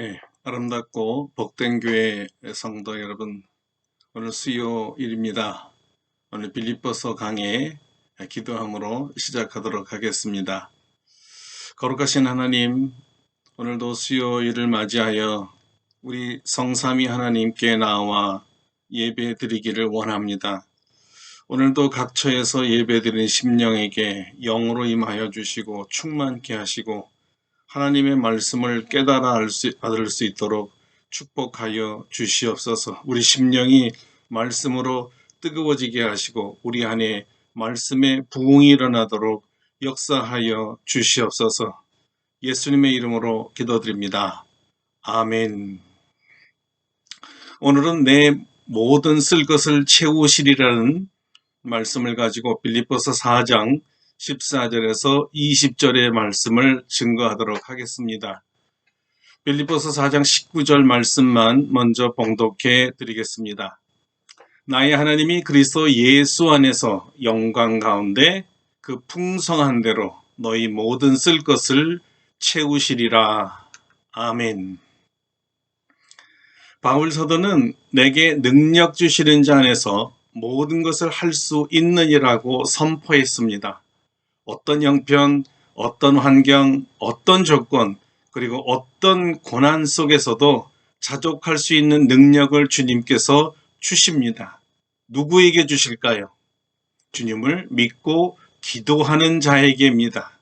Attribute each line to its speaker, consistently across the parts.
Speaker 1: 예, 아름답고 복된 교회 성도 여러분, 오늘 수요일입니다. 오늘 빌립보서 강의 기도함으로 시작하도록 하겠습니다. 거룩하신 하나님, 오늘도 수요일을 맞이하여 우리 성삼위 하나님께 나와 예배 드리기를 원합니다. 오늘도 각 처에서 예배 드린 심령에게 영으로 임하여 주시고 충만케 하시고 하나님의 말씀을 깨달아 알 수, 받을 수 있도록 축복하여 주시옵소서. 우리 심령이 말씀으로 뜨거워지게 하시고 우리 안에 말씀의 부흥이 일어나도록 역사하여 주시옵소서. 예수님의 이름으로 기도드립니다. 아멘. 오늘은 내 모든 쓸 것을 채우시리라는 말씀을 가지고 빌립보서 4장 14절에서 20절의 말씀을 증거하도록 하겠습니다. 빌립보서 4장 19절 말씀만 먼저 봉독해 드리겠습니다. 나의 하나님이 그리스도 예수 안에서 영광 가운데 그 풍성한 대로 너희 모든 쓸 것을 채우시리라. 아멘. 바울 사도는 내게 능력 주시는 자 안에서 모든 것을 할 수 있느니라고 선포했습니다. 어떤 형편, 어떤 환경, 어떤 조건, 그리고 어떤 고난 속에서도 자족할 수 있는 능력을 주님께서 주십니다. 누구에게 주실까요? 주님을 믿고 기도하는 자에게입니다.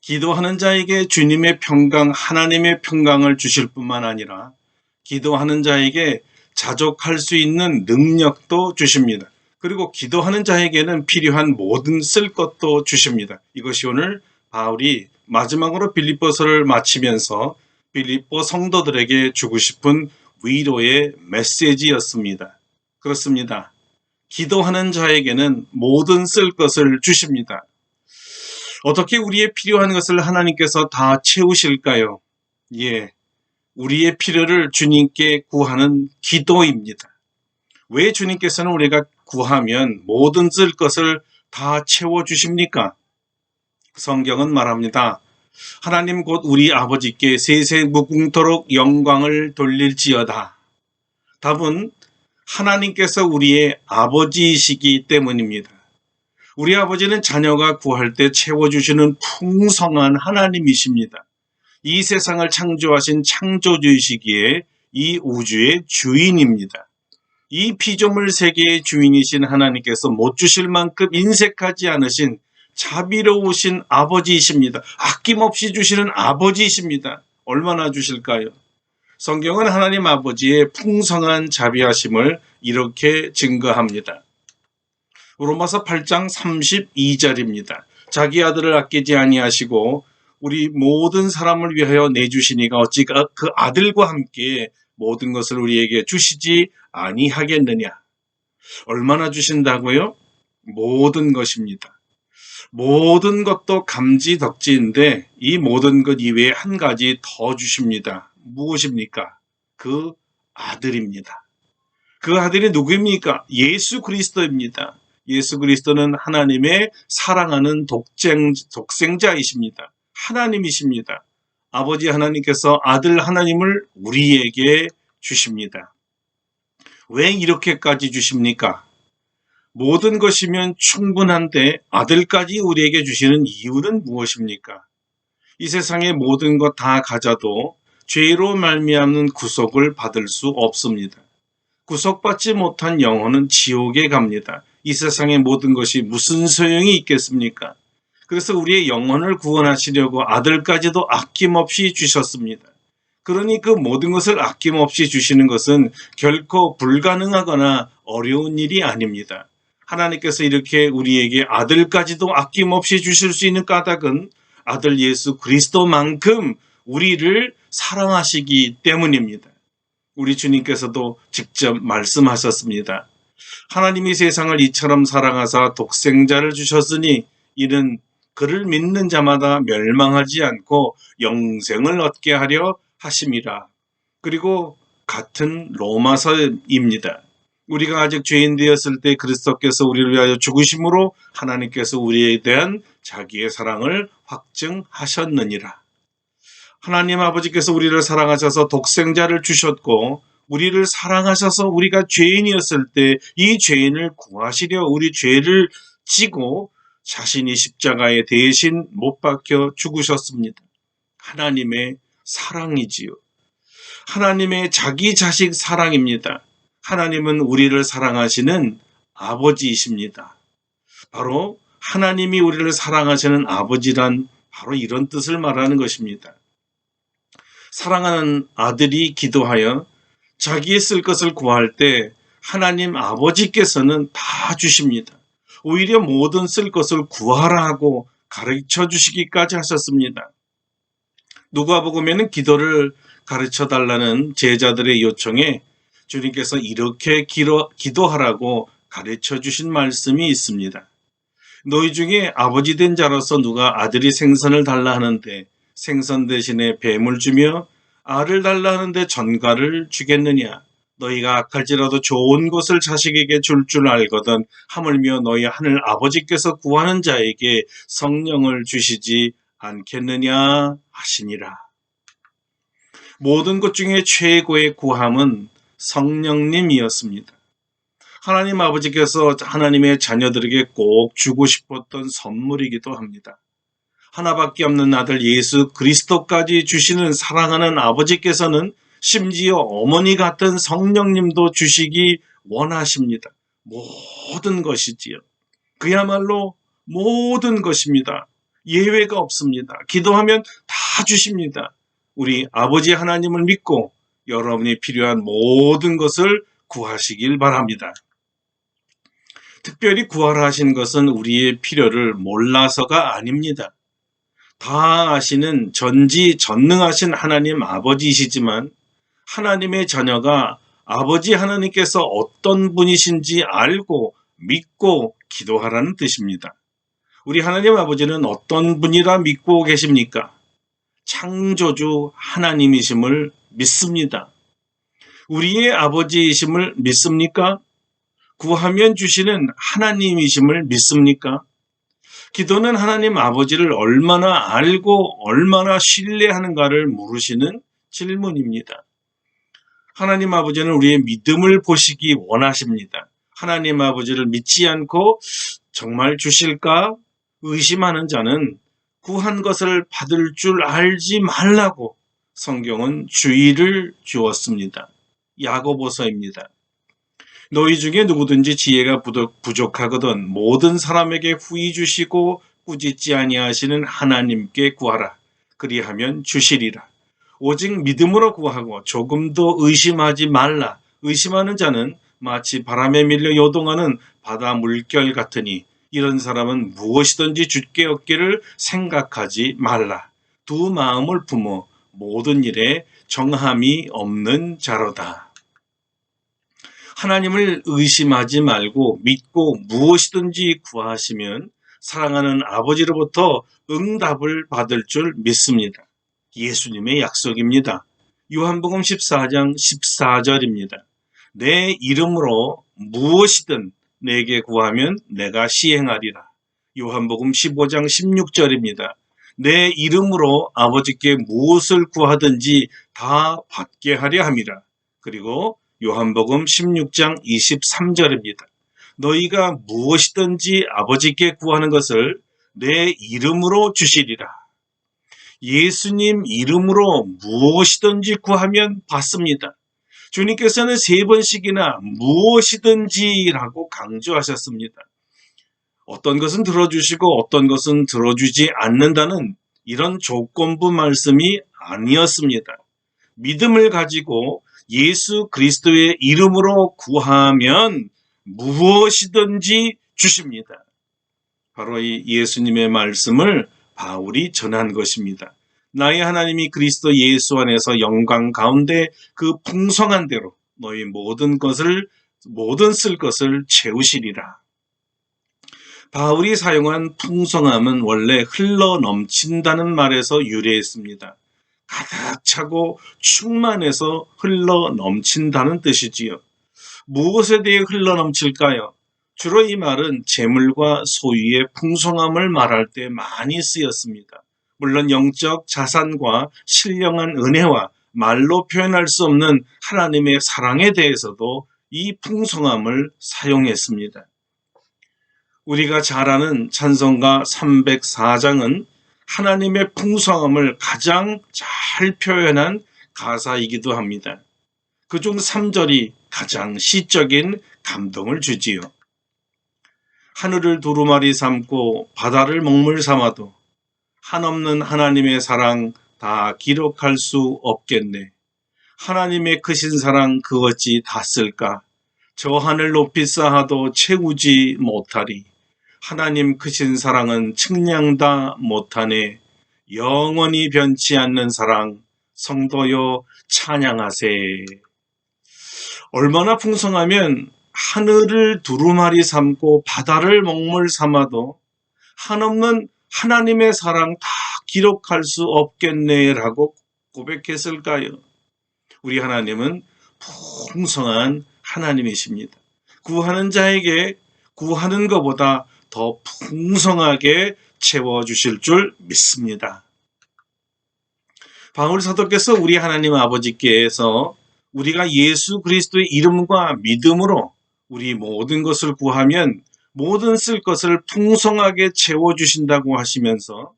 Speaker 1: 기도하는 자에게 주님의 평강, 하나님의 평강을 주실 뿐만 아니라 기도하는 자에게 자족할 수 있는 능력도 주십니다. 그리고 기도하는 자에게는 필요한 모든 쓸 것도 주십니다. 이것이 오늘 바울이 마지막으로 빌립보서를 마치면서 빌립보 성도들에게 주고 싶은 위로의 메시지였습니다. 그렇습니다. 기도하는 자에게는 모든 쓸 것을 주십니다. 어떻게 우리의 필요한 것을 하나님께서 다 채우실까요? 예. 우리의 필요를 주님께 구하는 기도입니다. 왜 주님께서는 우리가 구하면 모든 쓸 것을 다 채워 주십니까? 성경은 말합니다. 하나님 곧 우리 아버지께 세세 무궁토록 영광을 돌릴지어다. 답은 하나님께서 우리의 아버지이시기 때문입니다. 우리 아버지는 자녀가 구할 때 채워주시는 풍성한 하나님이십니다. 이 세상을 창조하신 창조주이시기에 이 우주의 주인입니다. 이 피조물 세계의 주인이신 하나님께서 못 주실 만큼 인색하지 않으신 자비로우신 아버지이십니다. 아낌없이 주시는 아버지이십니다. 얼마나 주실까요? 성경은 하나님 아버지의 풍성한 자비하심을 이렇게 증거합니다. 로마서 8장 32절입니다. 자기 아들을 아끼지 아니하시고 우리 모든 사람을 위하여 내주시니가 어찌 그 아들과 함께 모든 것을 우리에게 주시지 아니하겠느냐. 얼마나 주신다고요? 모든 것입니다. 모든 것도 감지덕지인데 이 모든 것 이외에 한 가지 더 주십니다. 무엇입니까? 그 아들입니다. 그 아들이 누구입니까? 예수 그리스도입니다. 예수 그리스도는 하나님의 사랑하는 독생, 독생자이십니다. 하나님이십니다. 아버지 하나님께서 아들 하나님을 우리에게 주십니다. 왜 이렇게까지 주십니까? 모든 것이면 충분한데 아들까지 우리에게 주시는 이유는 무엇입니까? 이 세상의 모든 것 다 가져도 죄로 말미암는 구속을 받을 수 없습니다. 구속받지 못한 영혼은 지옥에 갑니다. 이 세상의 모든 것이 무슨 소용이 있겠습니까? 그래서 우리의 영혼을 구원하시려고 아들까지도 아낌없이 주셨습니다. 그러니 그 모든 것을 아낌없이 주시는 것은 결코 불가능하거나 어려운 일이 아닙니다. 하나님께서 이렇게 우리에게 아들까지도 아낌없이 주실 수 있는 까닭은 아들 예수 그리스도만큼 우리를 사랑하시기 때문입니다. 우리 주님께서도 직접 말씀하셨습니다. 하나님이 세상을 이처럼 사랑하사 독생자를 주셨으니 이는 그를 믿는 자마다 멸망하지 않고 영생을 얻게 하려 하심이라. 그리고 같은 로마서입니다. 우리가 아직 죄인 되었을 때 그리스도께서 우리를 위하여 죽으심으로 하나님께서 우리에 대한 자기의 사랑을 확증하셨느니라. 하나님 아버지께서 우리를 사랑하셔서 독생자를 주셨고 우리를 사랑하셔서 우리가 죄인이었을 때 이 죄인을 구하시려 우리 죄를 지고 자신이 십자가에 대신 못 박혀 죽으셨습니다. 하나님의 사랑이지요. 하나님의 자기 자식 사랑입니다. 하나님은 우리를 사랑하시는 아버지이십니다. 바로 하나님이 우리를 사랑하시는 아버지란 바로 이런 뜻을 말하는 것입니다. 사랑하는 아들이 기도하여 자기의 쓸 것을 구할 때 하나님 아버지께서는 다 주십니다. 오히려 모든 쓸 것을 구하라 하고 가르쳐 주시기까지 하셨습니다. 누가복음에는 기도를 가르쳐 달라는 제자들의 요청에 주님께서 이렇게 기로, 기도하라고 가르쳐 주신 말씀이 있습니다. 너희 중에 아버지 된 자로서 누가 아들이 생선을 달라 하는데 생선 대신에 뱀을 주며 알을 달라 하는데 전갈을 주겠느냐? 너희가 악할지라도 좋은 것을 자식에게 줄줄 알거든 하물며 너희 하늘 아버지께서 구하는 자에게 성령을 주시지 않겠느냐 하시니라. 모든 것 중에 최고의 구함은 성령님이었습니다. 하나님 아버지께서 하나님의 자녀들에게 꼭 주고 싶었던 선물이기도 합니다. 하나밖에 없는 아들 예수 그리스도까지 주시는 사랑하는 아버지께서는 심지어 어머니 같은 성령님도 주시기 원하십니다. 모든 것이지요. 그야말로 모든 것입니다. 예외가 없습니다. 기도하면 다 주십니다. 우리 아버지 하나님을 믿고 여러분이 필요한 모든 것을 구하시길 바랍니다. 특별히 구하라 하신 것은 우리의 필요를 몰라서가 아닙니다. 다 아시는 전지 전능하신 하나님 아버지이시지만 하나님의 자녀가 아버지 하나님께서 어떤 분이신지 알고 믿고 기도하라는 뜻입니다. 우리 하나님 아버지는 어떤 분이라 믿고 계십니까? 창조주 하나님이심을 믿습니다. 우리의 아버지이심을 믿습니까? 구하면 주시는 하나님이심을 믿습니까? 기도는 하나님 아버지를 얼마나 알고 얼마나 신뢰하는가를 물으시는 질문입니다. 하나님 아버지는 우리의 믿음을 보시기 원하십니다. 하나님 아버지를 믿지 않고 정말 주실까 의심하는 자는 구한 것을 받을 줄 알지 말라고 성경은 주의를 주었습니다. 야고보서입니다. 너희 중에 누구든지 지혜가 부족하거든 모든 사람에게 후히 주시고 꾸짖지 아니하시는 하나님께 구하라. 그리하면 주시리라. 오직 믿음으로 구하고 조금도 의심하지 말라. 의심하는 자는 마치 바람에 밀려 요동하는 바다 물결 같으니 이런 사람은 무엇이든지 주께 얻기를 생각하지 말라. 두 마음을 품어 모든 일에 정함이 없는 자로다. 하나님을 의심하지 말고 믿고 무엇이든지 구하시면 사랑하는 아버지로부터 응답을 받을 줄 믿습니다. 예수님의 약속입니다. 요한복음 14장 14절입니다. 내 이름으로 무엇이든 내게 구하면 내가 시행하리라. 요한복음 15장 16절입니다. 내 이름으로 아버지께 무엇을 구하든지 다 받게 하려 함이라. 그리고 요한복음 16장 23절입니다. 너희가 무엇이든지 아버지께 구하는 것을 내 이름으로 주시리라. 예수님 이름으로 무엇이든지 구하면 받습니다. 주님께서는 세 번씩이나 무엇이든지라고 강조하셨습니다. 어떤 것은 들어주시고 어떤 것은 들어주지 않는다는 이런 조건부 말씀이 아니었습니다. 믿음을 가지고 예수 그리스도의 이름으로 구하면 무엇이든지 주십니다. 바로 이 예수님의 말씀을 바울이 전한 것입니다. 나의 하나님이 그리스도 예수 안에서 영광 가운데 그 풍성한 대로 너희 모든 것을 모든 쓸 것을 채우시리라. 바울이 사용한 풍성함은 원래 흘러 넘친다는 말에서 유래했습니다. 가득 차고 충만해서 흘러 넘친다는 뜻이지요. 무엇에 대해 흘러 넘칠까요? 주로 이 말은 재물과 소유의 풍성함을 말할 때 많이 쓰였습니다. 물론 영적 자산과 신령한 은혜와 말로 표현할 수 없는 하나님의 사랑에 대해서도 이 풍성함을 사용했습니다. 우리가 잘 아는 찬송가 304장은 하나님의 풍성함을 가장 잘 표현한 가사이기도 합니다. 그중 3절이 가장 시적인 감동을 주지요. 하늘을 두루마리 삼고 바다를 먹물 삼아도 한없는 하나님의 사랑 다 기록할 수 없겠네. 하나님의 크신 사랑 그 어찌 다 쓸까? 저 하늘 높이 쌓아도 채우지 못하리. 하나님 크신 사랑은 측량 다 못하네. 영원히 변치 않는 사랑, 성도여 찬양하세. 얼마나 풍성하면 하늘을 두루마리 삼고 바다를 먹물 삼아도 한없는 하나님의 사랑 다 기록할 수 없겠네라고 고백했을까요? 우리 하나님은 풍성한 하나님이십니다. 구하는 자에게 구하는 것보다 더 풍성하게 채워주실 줄 믿습니다. 바울 사도께서 우리 하나님 아버지께서 우리가 예수 그리스도의 이름과 믿음으로 우리 모든 것을 구하면 모든 쓸 것을 풍성하게 채워주신다고 하시면서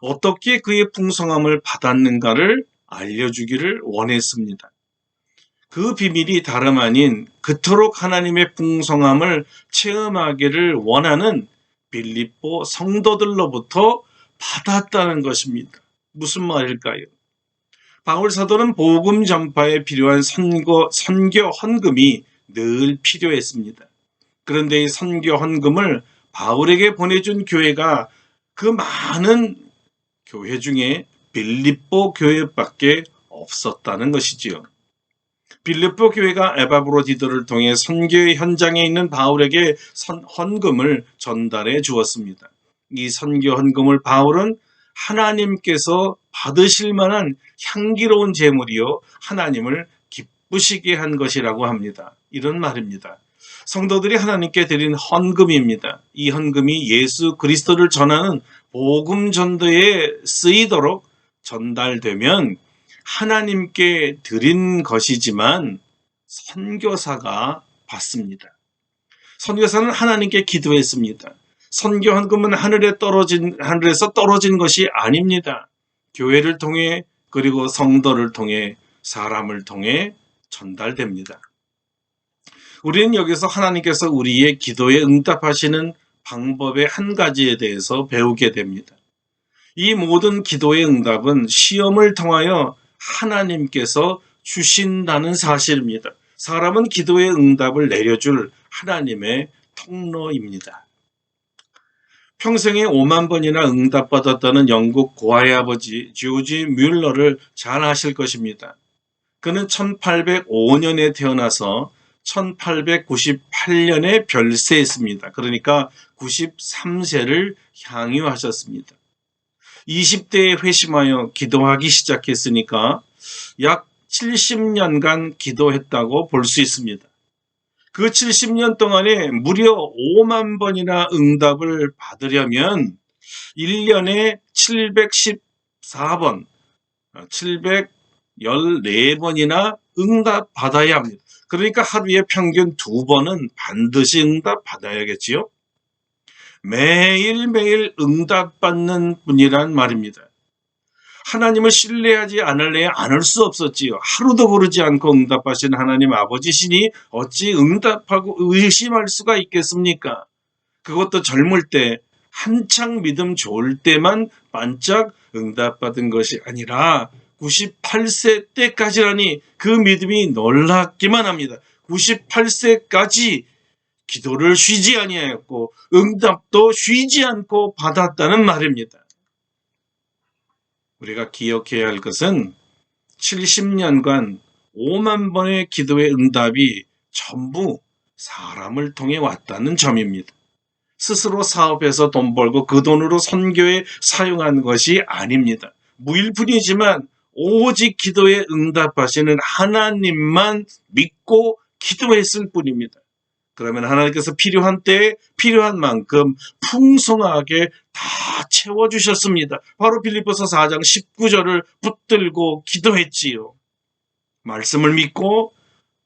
Speaker 1: 어떻게 그의 풍성함을 받았는가를 알려주기를 원했습니다. 그 비밀이 다름 아닌 그토록 하나님의 풍성함을 체험하기를 원하는 빌립보 성도들로부터 받았다는 것입니다. 무슨 말일까요? 바울 사도는 복음 전파에 필요한 선거, 선교 헌금이 늘 필요했습니다. 그런데 이 선교 헌금을 바울에게 보내준 교회가 그 많은 교회 중에 빌립보 교회밖에 없었다는 것이지요. 빌립보 교회가 에바브로디도를 통해 선교의 현장에 있는 바울에게 선, 헌금을 전달해 주었습니다. 이 선교 헌금을 바울은 하나님께서 받으실 만한 향기로운 제물이요 하나님을 기쁘시게 한 것이라고 합니다. 이런 말입니다. 성도들이 하나님께 드린 헌금입니다. 이 헌금이 예수 그리스도를 전하는 복음 전도에 쓰이도록 전달되면 하나님께 드린 것이지만 선교사가 받습니다. 선교사는 하나님께 기도했습니다. 선교 헌금은 하늘에 떨어진 하늘에서 떨어진 것이 아닙니다. 교회를 통해 그리고 성도를 통해 사람을 통해 전달됩니다. 우리는 여기서 하나님께서 우리의 기도에 응답하시는 방법의 한 가지에 대해서 배우게 됩니다. 이 모든 기도의 응답은 시험을 통하여 하나님께서 주신다는 사실입니다. 사람은 기도의 응답을 내려줄 하나님의 통로입니다. 평생에 5만 번이나 응답받았다는 영국 고아의 아버지 조지 뮬러를 잘 아실 것입니다. 그는 1805년에 태어나서 1898년에 별세했습니다. 그러니까 93세를 향유하셨습니다. 20대에 회심하여 기도하기 시작했으니까 약 70년간 기도했다고 볼 수 있습니다. 그 70년 동안에 무려 5만 번이나 응답을 받으려면 1년에 714번, 714번이나 응답 받아야 합니다. 그러니까 하루에 평균 두 번은 반드시 응답 받아야겠지요? 매일매일 응답받는 분이란 말입니다. 하나님을 신뢰하지 않을래 않을 수 없었지요. 하루도 그러지 않고 응답하신 하나님 아버지시니 어찌 응답하고 의심할 수가 있겠습니까? 그것도 젊을 때 한창 믿음 좋을 때만 반짝 응답받은 것이 아니라 98세 때까지라니 그 믿음이 놀랍기만 합니다. 98세까지 기도를 쉬지 아니하였고 응답도 쉬지 않고 받았다는 말입니다. 우리가 기억해야 할 것은 70년간 5만 번의 기도의 응답이 전부 사람을 통해 왔다는 점입니다. 스스로 사업해서 돈 벌고 그 돈으로 선교에 사용한 것이 아닙니다. 무일푼이지만 오직 기도에 응답하시는 하나님만 믿고 기도했을 뿐입니다. 그러면 하나님께서 필요한 때에 필요한 만큼 풍성하게 다 채워주셨습니다. 바로 빌립보서 4장 19절을 붙들고 기도했지요. 말씀을 믿고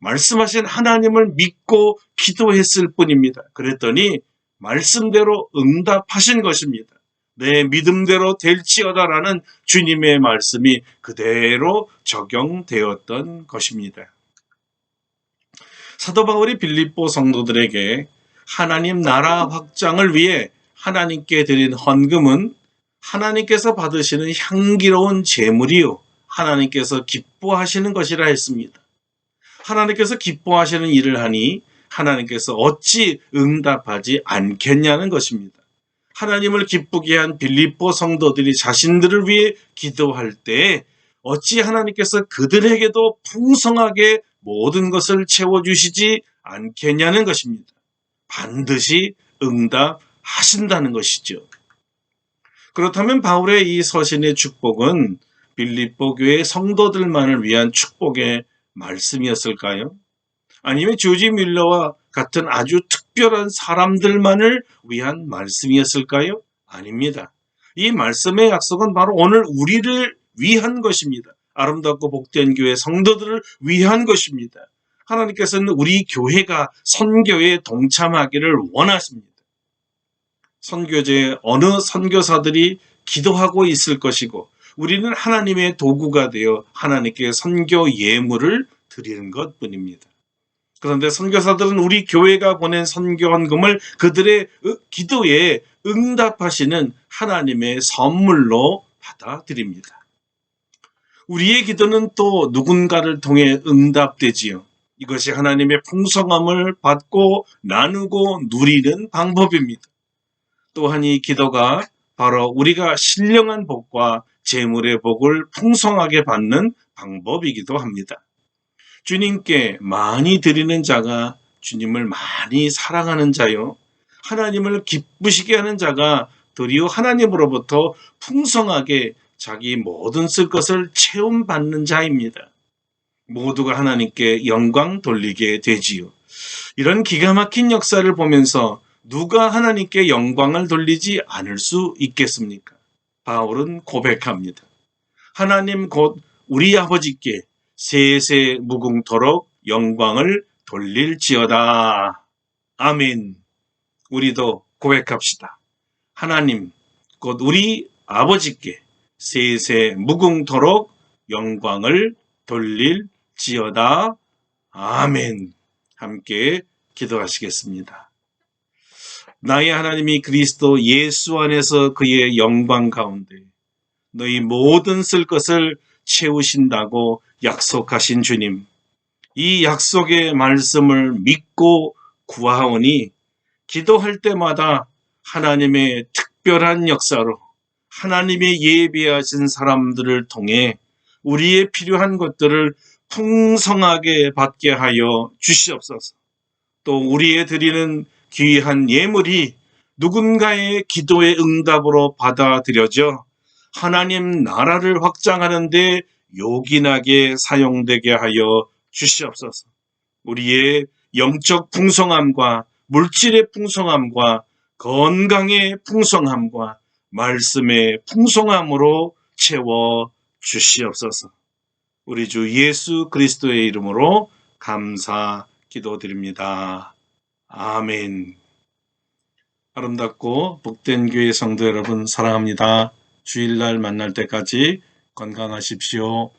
Speaker 1: 말씀하신 하나님을 믿고 기도했을 뿐입니다. 그랬더니 말씀대로 응답하신 것입니다. 내 믿음대로 될지어다라는 주님의 말씀이 그대로 적용되었던 것입니다. 사도 바울이 빌립보 성도들에게 하나님 나라 확장을 위해 하나님께 드린 헌금은 하나님께서 받으시는 향기로운 제물이요. 하나님께서 기뻐하시는 것이라 했습니다. 하나님께서 기뻐하시는 일을 하니 하나님께서 어찌 응답하지 않겠냐는 것입니다. 하나님을 기쁘게 한 빌립보 성도들이 자신들을 위해 기도할 때 어찌 하나님께서 그들에게도 풍성하게 모든 것을 채워주시지 않겠냐는 것입니다. 반드시 응답하신다는 것이죠. 그렇다면 바울의 이 서신의 축복은 빌립보 교회 성도들만을 위한 축복의 말씀이었을까요? 아니면 조지 밀러와 같은 아주 특별한 사람들만을 위한 말씀이었을까요? 아닙니다. 이 말씀의 약속은 바로 오늘 우리를 위한 것입니다. 아름답고 복된 교회 성도들을 위한 것입니다. 하나님께서는 우리 교회가 선교에 동참하기를 원하십니다. 선교제 어느 선교사들이 기도하고 있을 것이고 우리는 하나님의 도구가 되어 하나님께 선교 예물을 드리는 것 뿐입니다. 그런데 선교사들은 우리 교회가 보낸 선교 헌금을 그들의 기도에 응답하시는 하나님의 선물로 받아들입니다. 우리의 기도는 또 누군가를 통해 응답되지요. 이것이 하나님의 풍성함을 받고 나누고 누리는 방법입니다. 또한 이 기도가 바로 우리가 신령한 복과 재물의 복을 풍성하게 받는 방법이기도 합니다. 주님께 많이 드리는 자가 주님을 많이 사랑하는 자요. 하나님을 기쁘시게 하는 자가 도리어 하나님으로부터 풍성하게 자기 모든 쓸 것을 체험받는 자입니다. 모두가 하나님께 영광 돌리게 되지요. 이런 기가 막힌 역사를 보면서 누가 하나님께 영광을 돌리지 않을 수 있겠습니까? 바울은 고백합니다. 하나님 곧 우리 아버지께 세세 무궁토록 영광을 돌릴지어다. 아멘. 우리도 고백합시다. 하나님 곧 우리 아버지께 세세 무궁토록 영광을 돌릴지어다. 아멘. 함께 기도하시겠습니다. 나의 하나님이 그리스도 예수 안에서 그의 영광 가운데 너희 모든 쓸 것을 채우신다고 약속하신 주님. 이 약속의 말씀을 믿고 구하오니 기도할 때마다 하나님의 특별한 역사로 하나님의 예비하신 사람들을 통해 우리의 필요한 것들을 풍성하게 받게 하여 주시옵소서. 또 우리의 드리는 귀한 예물이 누군가의 기도의 응답으로 받아들여져 하나님 나라를 확장하는데 요긴하게 사용되게 하여 주시옵소서. 우리의 영적 풍성함과 물질의 풍성함과 건강의 풍성함과 말씀의 풍성함으로 채워 주시옵소서. 우리 주 예수 그리스도의 이름으로 감사 기도드립니다. 아멘. 아름답고 복된 교회 성도 여러분 사랑합니다. 주일날 만날 때까지 건강하십시오.